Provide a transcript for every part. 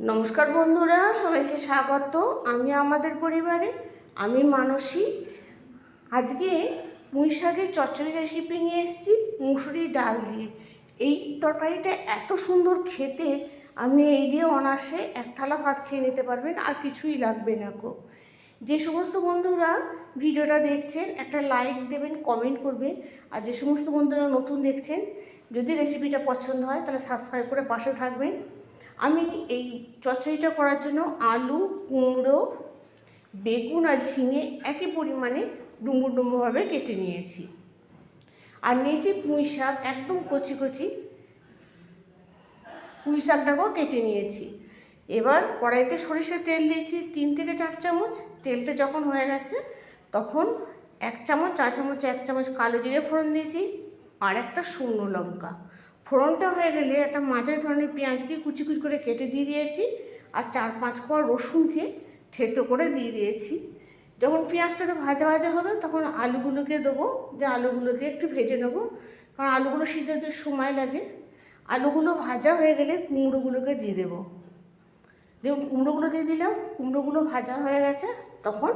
নমস্কার বন্ধুরা, সবাইকে স্বাগত। আমি আমাদের পরিবারে, আমি মানসী। আজকে পুঁই শাকের চচ্চড়ি রেসিপি নিয়ে এসেছি মুসুরি ডাল দিয়ে। এই তরকারিটা এত সুন্দর খেতে, আমি এই দিয়ে অনাসে এক থালা ভাত খেয়ে নিতে পারবেন, আর কিছুই লাগবে না কো যে সমস্ত বন্ধুরা ভিডিওটা দেখছেন, একটা লাইক দেবেন কমেন্ট করবেন, আর যে সমস্ত বন্ধুরা নতুন দেখছেন, যদি রেসিপিটা পছন্দ হয়, তাহলে সাবস্ক্রাইব করে পাশে থাকবেন। আমি এই চচ্চড়িটা করার জন্য আলু, কুমড়ো, বেগুন আর ঝিঙে একই পরিমাণে ডুমো ডুমোভাবে কেটে নিয়েছি। আর নিয়েছি পুঁই শাক, একদম কচি কচি পুঁই শাকটাকেও কেটে নিয়েছি। এবার কড়াইতে সরিষার তেল দিয়েছি, তিন থেকে চার চামচ। তেলটা যখন হয়ে গেছে, তখন এক চামচ, চার চামচ, এক চামচ কালো জিরে ফোড়ন দিয়েছি আর একটা শুকনো লঙ্কা। ফোড়নটা হয়ে গেলে একটা মাঝারি ধরনের পেঁয়াজকে কুচি কুচি করে কেটে দিয়ে দিয়েছি আর চার পাঁচ কোয়া রসুনকে থেতো করে দিয়ে দিয়েছি। যখন পেঁয়াজটা ভাজা ভাজা হবে তখন আলুগুলোকে দেবো, যে আলুগুলো দিয়ে একটু ভেজে নেব। কারণ আলুগুলো সিদ্ধ হতে সময় লাগে। আলুগুলো ভাজা হয়ে গেলে কুমড়োগুলোকে দিয়ে দেবো। দেখুন কুমড়োগুলো দিয়ে দিলাম, কুমড়োগুলো ভাজা হয়ে গেছে, তখন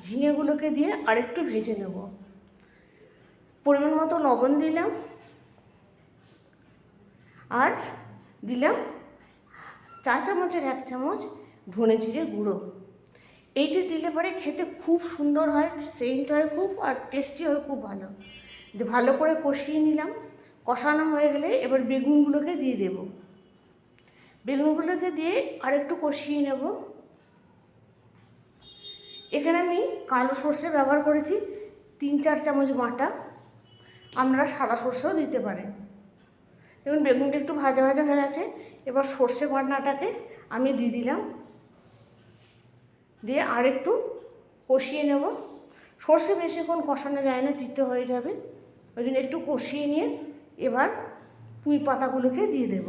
ঝিঙেগুলোকে দিয়ে আরেকটু ভেজে নেব। পরিমাণ মতো লবণ দিলাম। আর দিলাম চা চামচের এক চামচ ধনে জিরে গুঁড়ো। এইটি দিলে পরে খেতে খুব সুন্দর হয়, সেন্ট হয় খুব আর টেস্টি হয় খুব ভালো। ভালো করে কষিয়ে নিলাম। কষানো হয়ে গেলে এবার বেগুনগুলোকে দিয়ে দেব। বেগুনগুলোকে দিয়ে আরেকটু কষিয়ে নেব। এখানে আমি কালো সর্ষে ব্যবহার করেছি, তিন চার চামচ বাটা। আপনারা সাদা সর্ষেও দিতে পারেন। দেখুন, বেগুনটা একটু ভাজা ভাজা হয়ে গেছে। এবার সর্ষে বাটনাটাকে আমি দিয়ে দিলাম। দিয়ে আর একটু কষিয়ে নেব। সর্ষে বেশিক্ষণ কষানো যায় না, তিতে হয়ে যাবে। ওই জন্য একটু কষিয়ে নিয়ে এবার পুঁই পাতাগুলোকে দিয়ে দেব।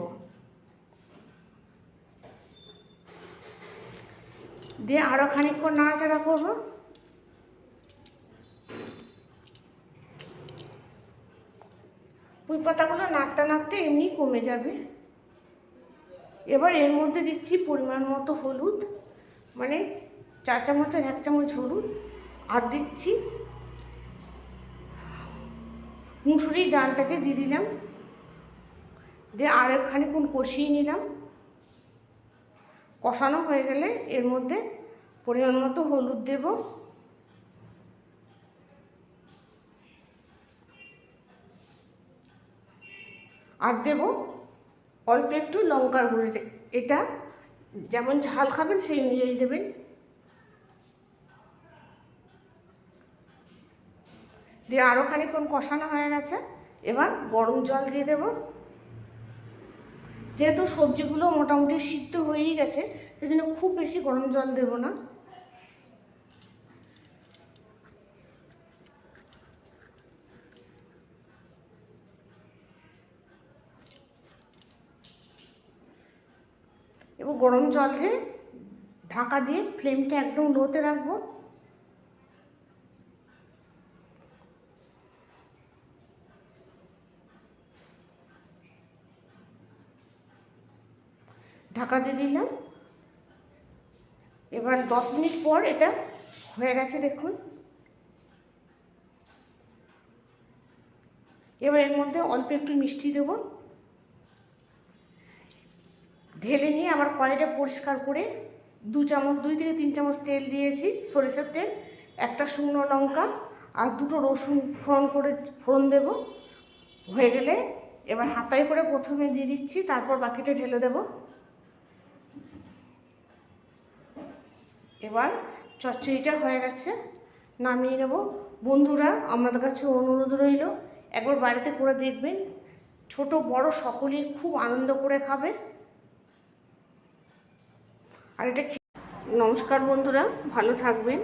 দিয়ে আরও খানিকক্ষণ নাড়াচাড়া করব। পাতাগুলো নাড়তে নাড়তে এমনি কমে যাবে। এবার এর মধ্যে দিচ্ছি পরিমাণ মতো হলুদ মানে চা চামচের এক চামচ হলুদ, আর দিচ্ছি মুসুরি ডালটাকে দিয়ে দিলাম। দিয়ে আর খানিক্ষণ কষিয়ে নিলাম। কষানো হয়ে গেলে এর মধ্যে পরিমাণ মতো হলুদ দেবো। আর দেব অল্প একটু লঙ্কার গুঁড়ো এটা যেমন ঝাল খাবেন সেই অনুযায়ী দেবেন। দিয়ে আরও খানিক্ষণ কষানো হয়ে গেছে, এবার গরম জল দিয়ে দেব। যেহেতু সবজিগুলো মোটামুটি সিদ্ধ হয়েই গেছে সেই জন্য খুব বেশি গরম জল দেব না। এবং গরম জল দিয়ে ঢাকা দিয়ে ফ্লেমটা একদম লোতে রাখব। ঢাকা দিয়ে দিলাম। এবার দশ মিনিট পর এটা হয়ে গেছে দেখুন। এবার এর মধ্যে অল্প একটু মিষ্টি দেবো। ঢেলে নিয়ে আবার কড়াইটা পরিষ্কার করে দু চামচ, দুই থেকে তিন চামচ তেল দিয়েছি, সরিষার তেল, একটা শুকনো লঙ্কা আর দুটো রসুন ফোড়ন করে, ফোড়ন দেব। হয়ে গেলে এবার হাতায় করে প্রথমে দিয়ে দিচ্ছি, তারপর বাকিটা ঢেলে দেব। এবার চচ্চড়িটা হয়ে গেছে, নামিয়ে নেব। বন্ধুরা, আপনাদের কাছে অনুরোধ রইল, একবার বাড়িতে করে দেখবেন, ছোট বড় সকলেই খুব আনন্দ করে খাবে। আর এটা নমস্কার বন্ধুরা ভালো থাকবেন।